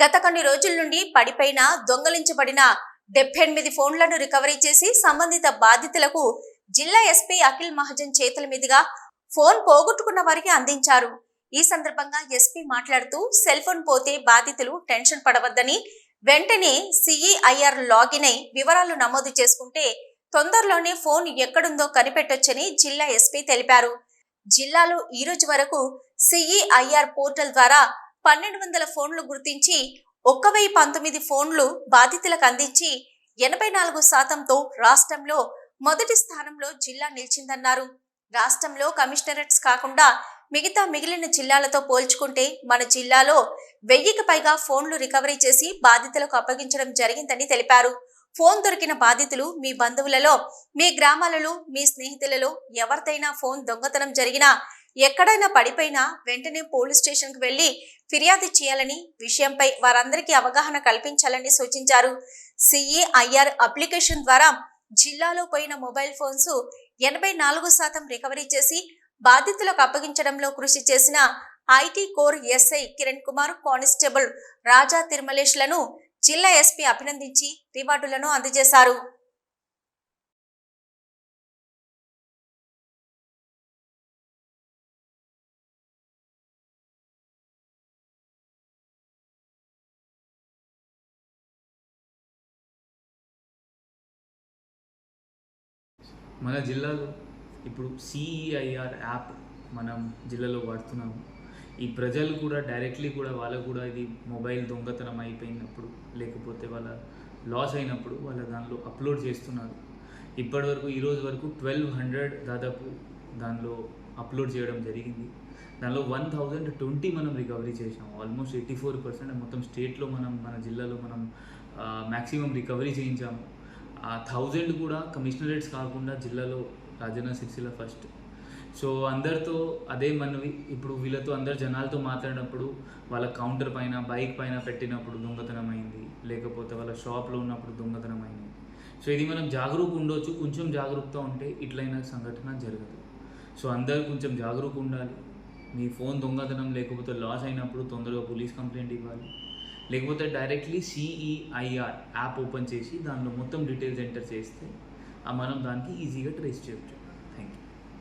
గత కొన్ని రోజుల నుండి పడిపైన దొంగలించబడిన డెబ్బై ఎనిమిది ఫోన్లను రికవరీ చేసి సంబంధిత బాధితులకు జిల్లా ఎస్పీ అఖిల్ మహాజన్ చేతుల మీదుగా ఫోన్ పోగొట్టుకున్న వారికి అందించారు. ఈ సందర్భంగా ఎస్పీ మాట్లాడుతూ సెల్ ఫోన్ పోతే బాధితులు టెన్షన్ పడవద్దని వెంటనే సిఈఐఆర్ లాగిన్ అయి వివరాలు నమోదు చేసుకుంటే తొందరలోనే ఫోన్ ఎక్కడుందో కనిపెట్టొచ్చని జిల్లా ఎస్పీ తెలిపారు. జిల్లాలో ఈ రోజు వరకు సిఈఐఆర్ పోర్టల్ ద్వారా పన్నెండు వందల ఫోన్లు గుర్తించి ఒక్క వెయ్యి పంతొమ్మిది ఫోన్లు బాధితులకు అందించి ఎనభై నాలుగు శాతంతో రాష్ట్రంలో మొదటి స్థానంలో జిల్లా నిలిచిందన్నారు. రాష్ట్రంలో కమిషనరేట్స్ కాకుండా మిగతా మిగిలిన జిల్లాలతో పోల్చుకుంటే మన జిల్లాలో వెయ్యికి పైగా ఫోన్లు రికవరీ చేసి బాధితులకు అప్పగించడం జరిగిందని తెలిపారు. ఫోన్ దొరికిన బాధితులు మీ బంధువులలో మీ గ్రామాలలో మీ స్నేహితులలో ఎవరిదైనా ఫోన్ దొంగతనం జరిగినా ఎక్కడైనా పడిపోయినా వెంటనే పోలీస్ స్టేషన్కి వెళ్ళి ఫిర్యాదు చేయాలని విషయంపై వారందరికీ అవగాహన కల్పించాలని సూచించారు. సిఈఐఆర్ అప్లికేషన్ ద్వారా జిల్లాలో పోయిన మొబైల్ ఫోన్స్ ఎనభై నాలుగు శాతం రికవరీ చేసి బాధితులకు అప్పగించడంలో కృషి చేసిన IT core SI Kiran Kumar constable Raja తిరుమలేష్లను జిల్లా ఎస్పీ అభినందించి రివార్డులను అందజేశారు. మన జిల్లాలో ఇప్పుడు సిఈఐఆర్ యాప్ మనం జిల్లాలో వాడుతున్నాము. ఈ ప్రజలు కూడా డైరెక్ట్లీ కూడా వాళ్ళకు కూడా ఇది మొబైల్ దొంగతనం అయిపోయినప్పుడు లేకపోతే వాళ్ళ లాస్ అయినప్పుడు వాళ్ళ దానిలో అప్లోడ్ చేస్తున్నారు. ఇప్పటివరకు ఈరోజు వరకు ట్వెల్వ్ హండ్రెడ్ దాదాపు దానిలో అప్లోడ్ చేయడం జరిగింది. దానిలో వన్ థౌజండ్ ట్వంటీ మనం రికవరీ చేసాం ఆల్మోస్ట్ ఎయిటీ ఫోర్ పర్సెంట్ మొత్తం స్టేట్లో మనం మన జిల్లాలో మనం మ్యాక్సిమం రికవరీ చేయించాము. ఆ థౌజండ్ కూడా కమిషనరేట్స్ కాకుండా జిల్లాలో రాజన్న సిరిసిల్ల ఫస్ట్ సో అందరితో అదే మనవి. ఇప్పుడు వీళ్ళతో అందరు జనాలతో మాట్లాడినప్పుడు వాళ్ళ కౌంటర్ పైన బైక్ పైన పెట్టినప్పుడు దొంగతనం అయింది. లేకపోతే వాళ్ళ షాప్లో ఉన్నప్పుడు దొంగతనం అయింది. సో ఇది మనం జాగరూక ఉండొచ్చు. కొంచెం జాగరూకత ఉంటే ఇట్లైన సంఘటన జరగదు. సో అందరు కొంచెం జాగరూక ఉండాలి. మీ ఫోన్ దొంగతనం లేకపోతే లాస్ అయినప్పుడు తొందరగా పోలీస్ కంప్లైంట్ ఇవ్వాలి. లేకపోతే డైరెక్ట్లీ సిఈఐఆర్ యాప్ ఓపెన్ చేసి దానిలో మొత్తం డీటెయిల్స్ ఎంటర్ చేస్తే మనం దానికి ఈజీగా ట్రేస్ చేయొచ్చు.